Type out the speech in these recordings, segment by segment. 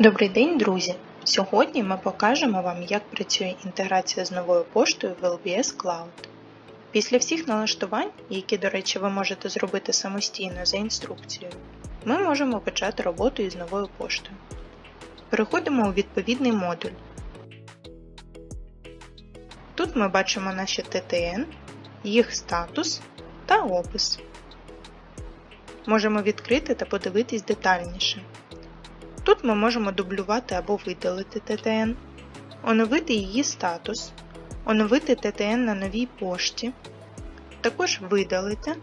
Добрий день, друзі! Сьогодні ми покажемо вам, як працює інтеграція з новою поштою в LBS Cloud. Після всіх налаштувань, які, до речі, ви можете зробити самостійно за інструкцією, ми можемо почати роботу із новою поштою. Переходимо у відповідний модуль. Тут ми бачимо наші TTN, їх статус та опис. Можемо відкрити та подивитись детальніше. Тут ми можемо дублювати або видалити ТТН, оновити її статус, оновити ТТН на новій пошті, також видалити,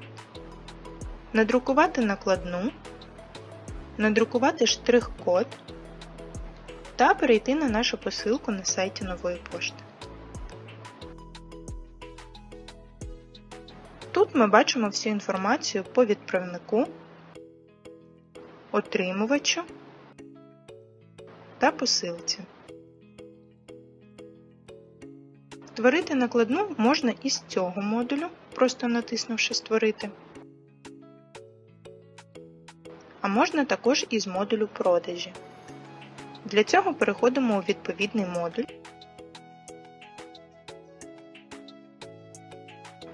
надрукувати накладну, надрукувати штрих-код та перейти на нашу посилку на сайті нової пошти. Тут ми бачимо всю інформацію по відправнику, отримувачу та посилці. Створити накладну можна із цього модулю, просто натиснувши Створити. А можна також із модулю продажі. Для цього переходимо у відповідний модуль,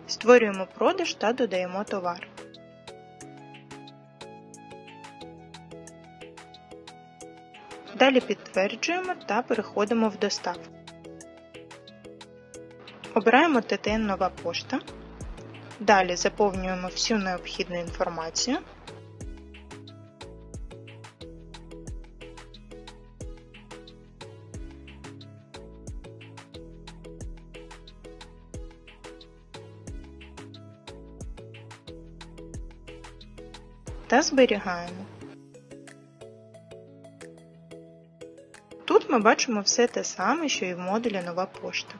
створюємо продаж та додаємо товар. Далі підтверджуємо та переходимо в доставку. Обираємо ТТН Нова пошта. Далі заповнюємо всю необхідну інформацію. Та зберігаємо. Тут ми бачимо все те саме, що і в модулі Нова пошта.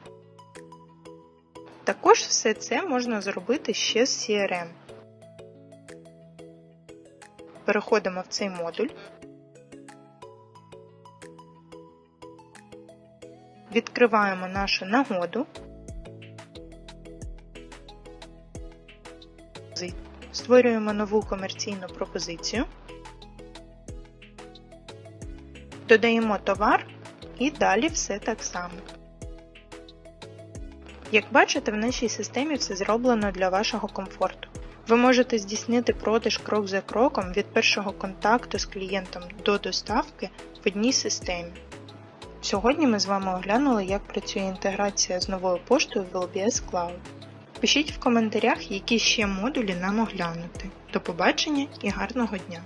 Також все це можна зробити ще з CRM. Переходимо в цей модуль. Відкриваємо нашу нагоду. Створюємо нову комерційну пропозицію. Додаємо товар і далі все так само. Як бачите, в нашій системі все зроблено для вашого комфорту. Ви можете здійснити продаж крок за кроком від першого контакту з клієнтом до доставки в одній системі. Сьогодні ми з вами оглянули, як працює інтеграція з новою поштою в LBS Cloud. Пишіть в коментарях, які ще модулі нам оглянути. До побачення і гарного дня!